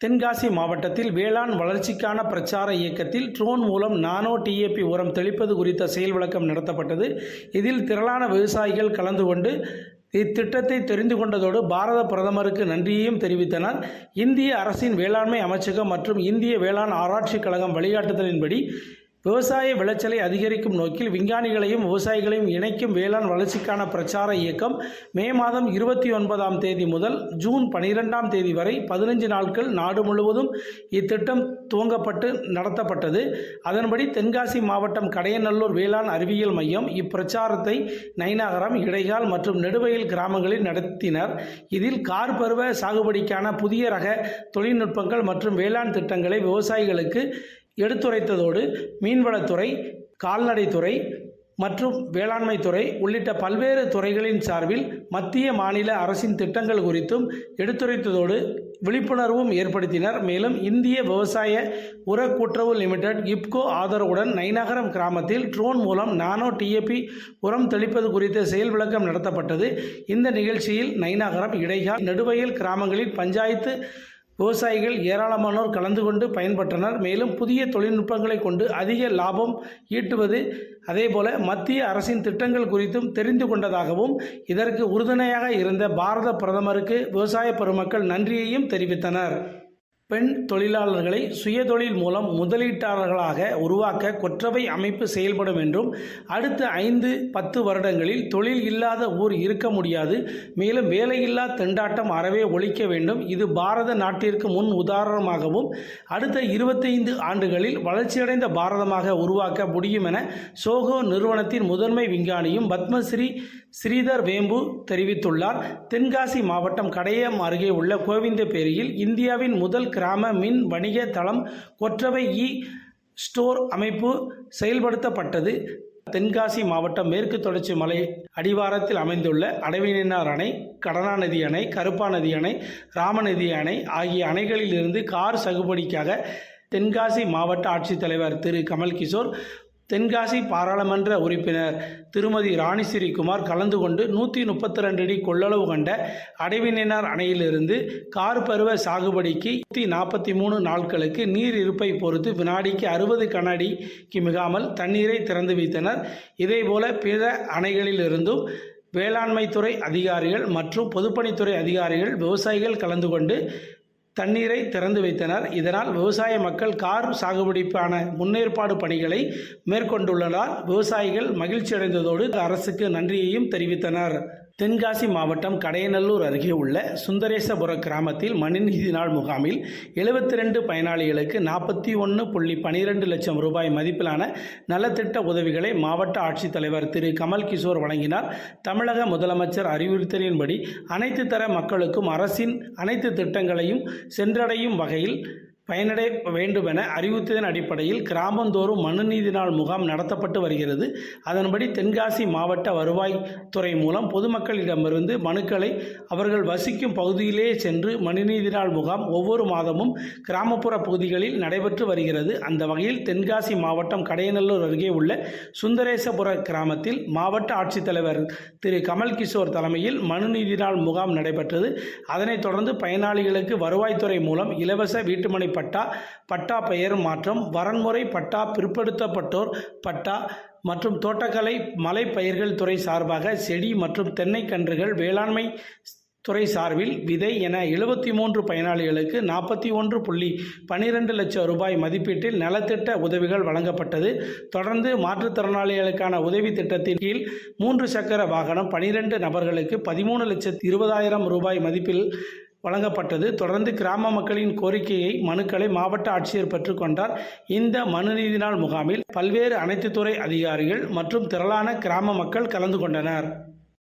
தென்காசி மாவட்டத்தில் வேளாண் வளர்ச்சிக்கான பிரச்சார இயக்கத்தில் ட்ரோன் மூலம் நானோ டிஏபி உரம் தெளிப்பது குறித்த செயல் விளக்கம் நடத்தப்பட்டது. இதில் திரளான விவசாயிகள் கலந்து கொண்டு இத்திட்டத்தை தெரிந்து கொண்டதோடு பாரத பிரதமருக்கு நன்றியையும் தெரிவித்தனர். இந்திய அரசின் வேளாண்மை அமைச்சகம் மற்றும் இந்திய வேளாண் ஆராய்ச்சிக் கழகம் வழிகாட்டுதலின்படி விவசாய விளைச்சலை அதிகரிக்கும் நோக்கில் விஞ்ஞானிகளையும் விவசாயிகளையும் இணைக்கும் வேளாண் வளர்ச்சிக்கான பிரச்சார இயக்கம் மே மாதம் இருபத்தி ஒன்பதாம் தேதி முதல் ஜூன் பனிரெண்டாம் தேதி வரை பதினஞ்சு நாட்கள் நாடு முழுவதும் இத்திட்டம் துவங்கப்பட்டு நடத்தப்பட்டது. அதன்படி தென்காசி மாவட்டம் கடையநல்லூர் வேளாண் அறிவியல் மையம் இப்பிரச்சாரத்தை நைனாகரம் இடைகால் மற்றும் நெடுவயல் கிராமங்களில் நடத்தினர். இதில் கார் பருவ சாகுபடிக்கான புதிய ரக தொழில்நுட்பங்கள் மற்றும் வேளாண் திட்டங்களை விவசாயிகளுக்கு எடுத்துரைத்ததோடு மீன்வளத்துறை கால்நடைத்துறை மற்றும் வேளாண்மை துறை உள்ளிட்ட பல்வேறு துறைகளின் சார்பில் மத்திய மாநில அரசின் திட்டங்கள் குறித்தும் எடுத்துரைத்ததோடு விழிப்புணர்வும் ஏற்படுத்தினர். மேலும் இந்திய விவசாய உர கூட்டுறவு லிமிடெட் இப்கோ ஆதரவுடன் நைநகரம் கிராமத்தில் ட்ரோன் மூலம் நானோ டிஏபி உரம் தெளிப்பது குறித்த செயல் விளக்கம் நடத்தப்பட்டது. இந்த நிகழ்ச்சியில் நைநகரம் இடைகால் நெடுவயல் கிராமங்களில் பஞ்சாயத்து விவசாயிகள் ஏராளமானோர் கலந்து கொண்டு பயன்பெற்றனர். மேலும் புதிய தொழில்நுட்பங்களை கொண்டு அதிக லாபம் ஈட்டுவது அதேபோல மத்திய அரசின் திட்டங்கள் குறித்தும் தெரிந்து கொண்டதாகவும் இதற்கு உறுதுணையாக இருந்த பாரத பிரதமருக்கு விவசாய பெருமக்கள் நன்றியையும் தெரிவித்தனர். பெண் தொழிலாளர்களை சுயதொழில் மூலம் முதலீட்டாளர்களாக உருவாக்க கொற்றவை அமைப்பு செயல்படும் என்றும் அடுத்த ஐந்து பத்து வருடங்களில் தொழில் இல்லாத ஊர் இருக்க முடியாது. மேலும் வேலையில்லா திண்டாட்டம் அறவே ஒழிக்க வேண்டும். இது பாரத நாட்டிற்கு முன் உதாரணமாகவும் அடுத்த இருபத்தைந்து ஆண்டுகளில் வளர்ச்சியடைந்த பாரதமாக உருவாக்க முடியும் என சோகோ நிறுவனத்தின் முதன்மை விஞ்ஞானியும் பத்மஸ்ரீ ஸ்ரீதர் வேம்பு தெரிவித்துள்ளார். தென்காசி மாவட்டம் கடையம் அருகே உள்ள கோவிந்தபேரியில் இந்தியாவின் முதல் கிராம மின் வணிக தளம் கொற்றவை இ ஸ்டோர் அமைப்பு செயல்படுத்தப்பட்டது. தென்காசி மாவட்டம் மேற்கு தொடர்ச்சி மலை அடிவாரத்தில் அமைந்துள்ள அடவினார் அணை கடனாநதி அணை கருப்பா நதி அணை ராமநதி அணை ஆகிய அணைகளில் இருந்து கார் சகுபடிக்காக தென்காசி மாவட்ட ஆட்சித்தலைவர் திரு. கமல் கிஷோர் தென்காசி பாராளுமன்ற உறுப்பினர் திருமதி ராணிசிறிகுமார் கலந்து கொண்டு நூற்றி முப்பத்தி ரெண்டு அடி கொள்ளளவு கண்ட அடைவினார் அணையிலிருந்து கார் பருவ சாகுபடிக்கு நூற்றி நாற்பத்தி மூணு நாட்களுக்கு நீர் இருப்பை பொறுத்து வினாடிக்கு அறுபது கனடிக்கு மிகாமல் தண்ணீரை திறந்து வைத்தனர். இதேபோல பிற அணைகளிலிருந்தும் வேளாண்மைத்துறை அதிகாரிகள் மற்றும் பொதுப்பணித்துறை அதிகாரிகள் விவசாயிகள் கலந்து கொண்டு தண்ணீரை திறந்து வைத்தனர். இதனால் விவசாய மக்கள் கார் சாகுபடிக்கான முன்னேற்பாடு பணிகளை மேற்கொண்டுள்ளதால் விவசாயிகள் மகிழ்ச்சி அடைந்ததோடு அரசுக்கு நன்றியையும் தெரிவித்தனர். தென்காசி மாவட்டம் கடையநல்லூர் அருகே உள்ள சுந்தரேசபுர கிராமத்தில் மனுநீதி நாள் முகாமில் எழுபத்தி ரெண்டு பயனாளிகளுக்கு நாற்பத்தி ஒன்று புள்ளி பனிரெண்டு லட்சம் ரூபாய் மதிப்பிலான நலத்திட்ட உதவிகளை மாவட்ட ஆட்சித்தலைவர் திரு கமல் கிஷோர் வழங்கினார். தமிழக முதலமைச்சர் அறிவுறுத்தலின்படி அனைத்து தர மக்களுக்கும் அரசின் அனைத்து திட்டங்களையும் சென்றடையும் வகையில் பயனடைய வேண்டுமென அறிவித்ததன் அடிப்படையில் கிராமந்தோறும் மனுநீதி நாள் முகாம் நடத்தப்பட்டு வருகிறது. அதன்படி தென்காசி மாவட்ட வருவாய்த்துறை மூலம் பொதுமக்களிடமிருந்து மனுக்களை அவர்கள் வசிக்கும் பகுதியிலே சென்று மனுநீதி நாள் முகாம் ஒவ்வொரு மாதமும் கிராமப்புற பகுதிகளில் நடைபெற்று வருகிறது. அந்த வகையில் தென்காசி மாவட்டம் கடையநல்லூர் அருகே உள்ள சுந்தரேசபுர கிராமத்தில் மாவட்ட ஆட்சித்தலைவர் திரு கமல் கிஷோர் தலைமையில் மனுநீதி நாள் முகாம் நடைபெற்றது. அதனைத் தொடர்ந்து பயனாளிகளுக்கு வருவாய்த்துறை மூலம் இலவச வீட்டுமனை பட்டா பட்டா பெயர் மாற்றம் வரன்முறை பட்டா பிற்படுத்தப்பட்டோர் பட்டா மற்றும் தோட்டக்கலை மலை பயிர்கள் துறை சார்பாக செடி மற்றும் தென்னை கன்றுகள் வேளாண்மை துறை சார்பில் விதை என எழுபத்தி மூன்று பயனாளிகளுக்கு நாற்பத்தி ஒன்று புள்ளி பன்னிரெண்டு லட்சம் ரூபாய் மதிப்பீட்டில் நலத்திட்ட உதவிகள் வழங்கப்பட்டது. தொடர்ந்து மாற்றுத்திறனாளிகளுக்கான உதவி திட்டத்தின் கீழ் மூன்று சக்கர வாகனம் பனிரெண்டு நபர்களுக்கு பதிமூணு லட்சத்து இருபதாயிரம் ரூபாய் மதிப்பில் வழங்கப்பட்டது. தொடர்ந்து கிராம மக்களின் கோரிக்கையை மனுக்களை மாவட்ட ஆட்சியர் பெற்றுக்கொண்டார் இந்த மனுநீதி நாள் முகாமில் பல்வேறு அனைத்து துறை அதிகாரிகள் மற்றும் திரளான கிராம மக்கள் கலந்து கொண்டனர்.